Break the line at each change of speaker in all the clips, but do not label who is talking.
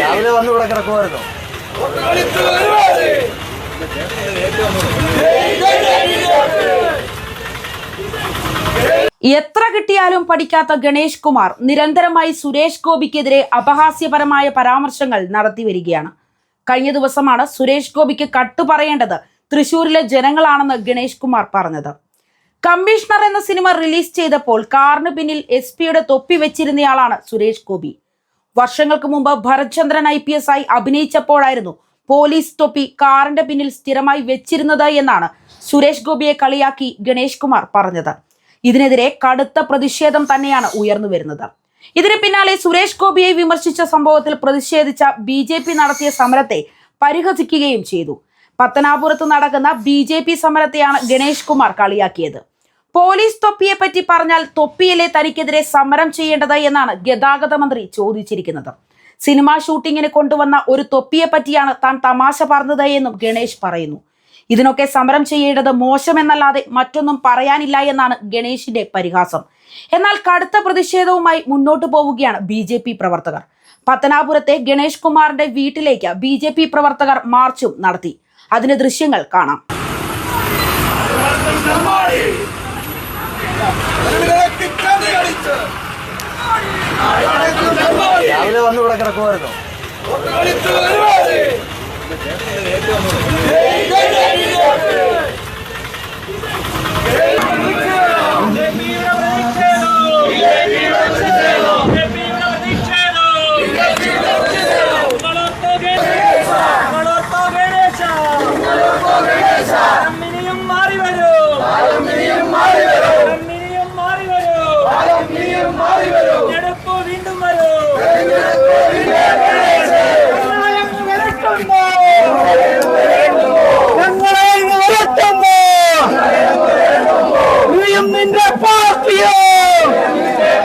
രാവിലെ വന്ന് ഇവിടെ കിടക്കുമായിരുന്നു.
എത്ര കിട്ടിയാലും പഠിക്കാത്ത ഗണേഷ് കുമാർ നിരന്തരമായി സുരേഷ് ഗോപിക്കെതിരെ അപഹാസ്യപരമായ പരാമർശങ്ങൾ നടത്തി വരികയാണ്. കഴിഞ്ഞ ദിവസമാണ് സുരേഷ് ഗോപിക്ക് കട്ടു പറയേണ്ടത് തൃശൂരിലെ ജനങ്ങളാണെന്ന് ഗണേഷ് കുമാർ പറഞ്ഞത്. കമ്മീഷണർ എന്ന സിനിമ റിലീസ് ചെയ്തപ്പോൾ കാറിന് പിന്നിൽ എസ് പിയുടെ തൊപ്പി വെച്ചിരുന്നയാളാണ് സുരേഷ് ഗോപി. വർഷങ്ങൾക്ക് മുമ്പ് ഭരത്ചന്ദ്രൻ ഐ പി എസ് ആയി അഭിനയിച്ചപ്പോഴായിരുന്നു പോലീസ് തൊപ്പി കാറിന്റെ പിന്നിൽ സ്ഥിരമായി വെച്ചിരുന്നത് എന്നാണ് സുരേഷ് ഗോപിയെ കളിയാക്കി ഗണേഷ് കുമാർ പറഞ്ഞത്. ഇതിനെതിരെ കടുത്ത പ്രതിഷേധം തന്നെയാണ് ഉയർന്നു വരുന്നത്. ഇതിന് പിന്നാലെ സുരേഷ് ഗോപിയെ വിമർശിച്ച സംഭവത്തിൽ പ്രതിഷേധിച്ച ബി ജെ പി നടത്തിയ സമരത്തെ പരിഹസിക്കുകയും ചെയ്തു. പത്തനാപുരത്ത് നടക്കുന്ന ബി ജെ പി സമരത്തെയാണ് ഗണേഷ് കുമാർ കളിയാക്കിയത്. പോലീസ് തൊപ്പിയെ പറ്റി പറഞ്ഞാൽ തൊപ്പിയിലെ തനിക്കെതിരെ സമരം ചെയ്യേണ്ടത് എന്നാണ് ഗതാഗത മന്ത്രി ചോദിച്ചിരിക്കുന്നത്. സിനിമാ ഷൂട്ടിങ്ങിന് കൊണ്ടുവന്ന ഒരു തൊപ്പിയെ പറ്റിയാണ് താൻ തമാശ പറഞ്ഞത് എന്നും ഗണേഷ് പറയുന്നു. ഇതിനൊക്കെ സമരം ചെയ്യേണ്ടത് മോശമെന്നല്ലാതെ മറ്റൊന്നും പറയാനില്ല എന്നാണ് ഗണേഷിന്റെ പരിഹാസം. എന്നാൽ കടുത്ത പ്രതിഷേധവുമായി മുന്നോട്ടു പോവുകയാണ് ബി ജെ പി പ്രവർത്തകർ. പത്തനാപുരത്തെ ഗണേഷ് കുമാറിന്റെ വീട്ടിലേക്ക് ബി ജെ പി പ്രവർത്തകർ മാർച്ചും നടത്തി. അതിന്റെ ദൃശ്യങ്ങൾ കാണാം.
രാവിലെ വന്ന് ഇവിടെ കിടക്കുമായിരുന്നു.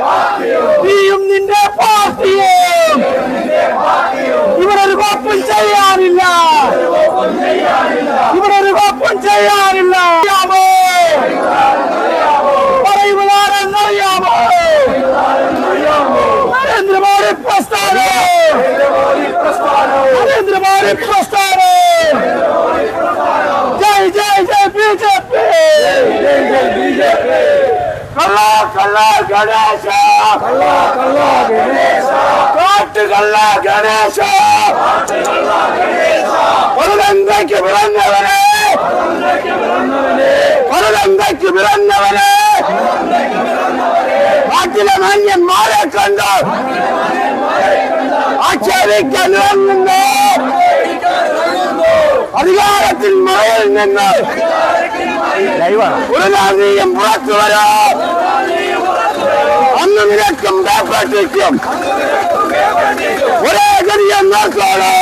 പാർട്ടിയോ. നീയും നിന്റെ പാർട്ടിയും. ഇവരൊരു കുഴപ്പം ചെയ്യാനില്ല. ഇവരൊരു കുഴപ്പം ചെയ്യാനില്ല. പറയുന്നതാരെന്നറിയാമോ നരേന്ദ്രമോദി പ്രസ്ഥാനം. നരേന്ദ്രമോദി പ്രസ്ഥാനം. கல்லா கணேசா கல்லா கல்லா கணேசா காட்டு கல்லா கணேசா காட்டு கல்லா கணேசா பருடங்கைக்கு பிறந்தவனே பருடங்கைக்கு பிறந்தவனே காட்டில மன்னன் மாலை கண்டார் ஆச்சரிக்க நிறந்தோம் அதிகாரத்தின் மறையில் நின்றார் ஒரு நாள் நீயும் புறத்து வரா അന്ന് നിനക്കും പേപ്പറ്റിക്കും ഒരേ ഗതിയെന്നോളൂ